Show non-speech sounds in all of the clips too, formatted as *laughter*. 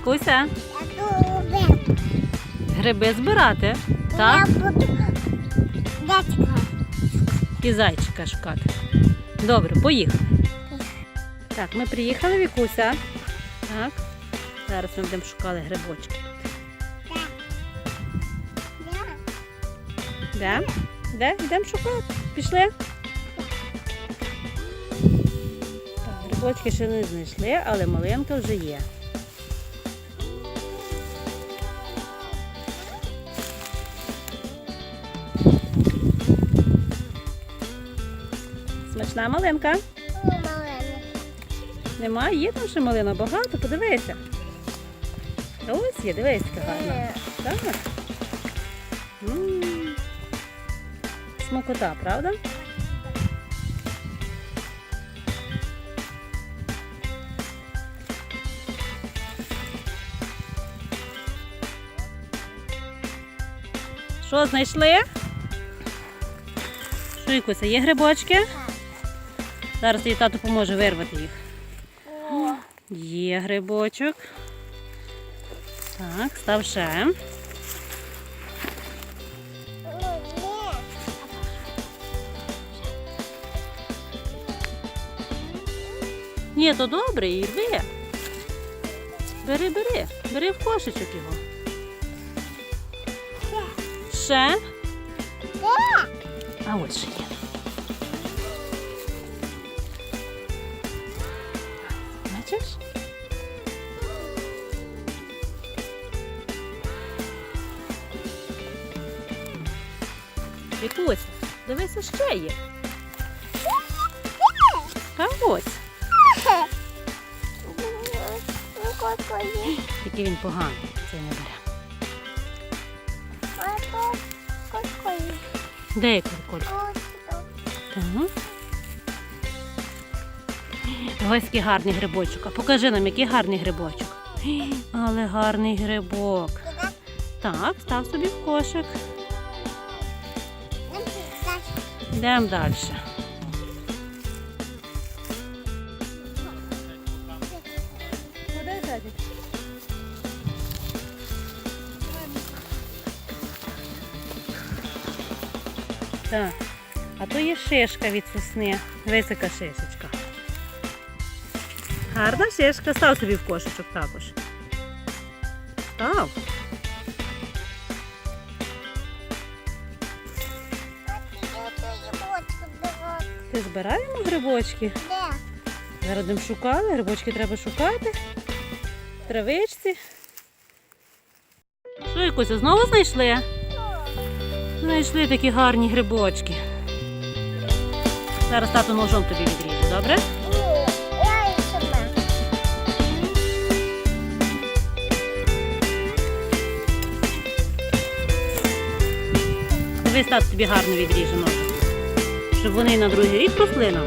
Вікуся, Я гриби збирати. Так? Я буду дядька. І зайчика шукати. Добре, поїхали. Так, ми приїхали, Вікуся. Так. Зараз ми будемо шукати грибочки. Де? Де? Йдемо шукати. Пішли. Так, грибочки ще не знайшли, але малинка вже є. Смачна малинка. Ну, маленький. Нема, є там ще малина багато, подивися. Ось є, дивись, яка гарна. Так. М. Смакота, правда? Що знайшли? Що, Вікуся, є грибочки? Зараз їй тато поможе вирвати їх. О, Є грибочок. Так, став ще. ні. То добре, рви. Бери, бери, бери в кошечок його. Ще. А ось ще є. Бачиш? Вікуся, дивися, ще є. А ось. Який він поганий, цей не бере. А то какой. Де є тут. Так. Ось який гарний грибочок. А покажи нам, який гарний грибочок. *gasps* Але гарний грибок. Так, став собі в кошик. Йдемо далі. Так. А то є шишка від сосни. Висока шишечка. Гарна шишка. Став собі в кошечок також. Став. Ти збираємо грибочки? Де? Зараз будемо шукати, грибочки треба шукати. Травичці. Що, Якуся, знову знайшли? Знайшли такі гарні грибочки. Зараз тату ножом тобі відріжу, добре? Дивись, тато тобі гарно відріже ножом. Щоб вони на другий рік росли нам.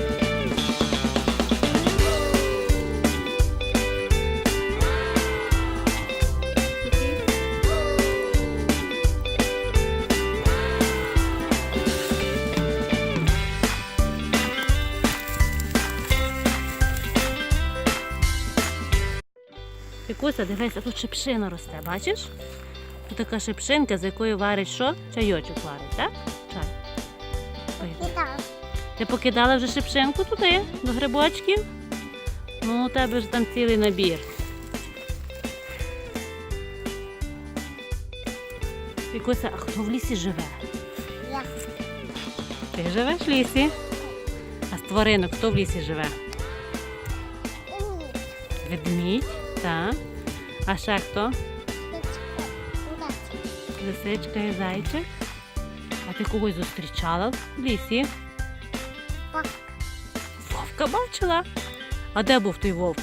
Вікуся, дивися, тут шипшина росте, бачиш? Тут така шипшинка, з якої варить що? Чайочок варить, так? Чай. Так. Ти покидала вже шипшинку туди, до грибочків? Ну, у тебе ж там цілий набір. Вікуся, а хто в лісі живе? Я. Ти живеш в лісі? А з тваринок хто в лісі живе? Ні. Ведмідь, так. А ще хто? Лисичка і зайчик. А ти когось зустрічала в лісі? Пак. Вовка бачила. А де був той вовк?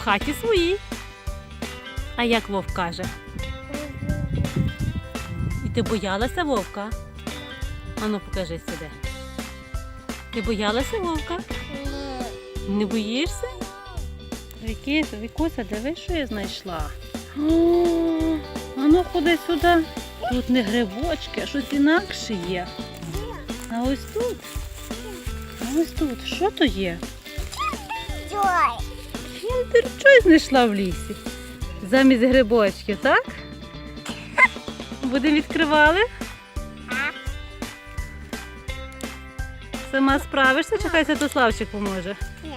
В хаті своїй. А як вовк каже? І ти боялася вовка? Ану, покажи сюди. Ти боялася вовка? Ні. Не боїшся? Вікуся, Вікуся, диви, що я знайшла. Ходи сюди. Тут не грибочки, а щось інакше є. А ось тут. А ось тут. Що то є? Щось знайшла в лісі. Замість грибочків, так? Будемо відкривали? Сама справишся, чи хай Святославчик поможе? Ні.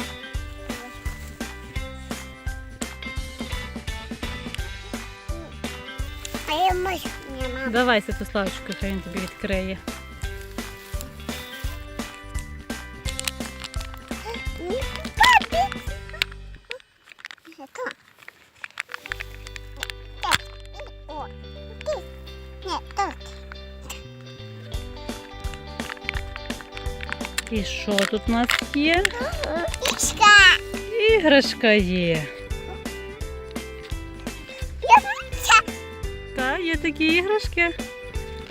А я можу, не мама. Давай, Святославчику, хай він тобі відкриє. Ні, папі. Это. Так, і о, ти. Ні, тут. І що тут у нас є? Ішка. Іграшка є. Є такі іграшки.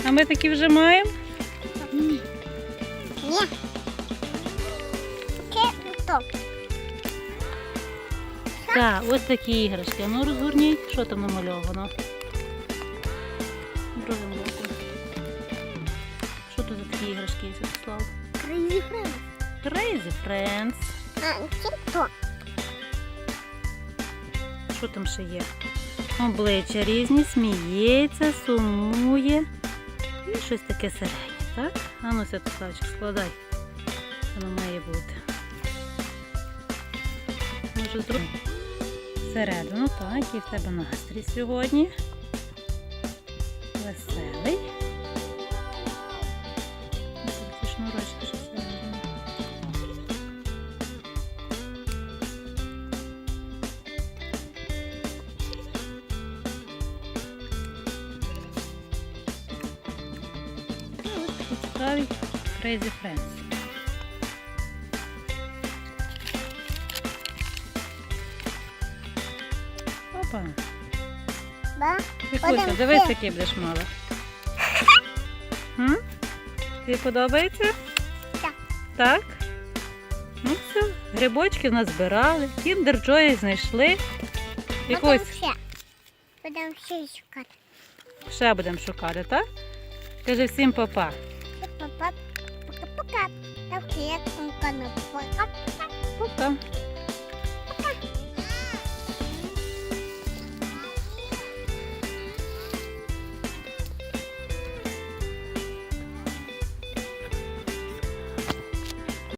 А ми такі вже маємо. Ні. Так, ось такі іграшки. Ну розгорніть, що там намальовано. Другим боком. Що тут за такі іграшки, Святослав? Crazy friend. Crazy Friends. А, це то. Що там ще є? Обличчя різні, сміється, сумує. І щось таке середнє, так? А ну, Святославчик, складай. Воно має бути. Може, зру... Всередину, так, і в тебе настрій сьогодні. Веселий. Цікавий Crazy Friends. Опа. Да? Вікуся, дивись, який будеш мала. М? Тобі подобається? Так. Так? Ну все, грибочки назбирали, кіндер Джої знайшли. Будемо Вікусь, ще. Будемо ще шукати. ще будемо шукати, так? Кажи всім папа. Пока-пока. Пока-пока. Так, я на пока. Пока.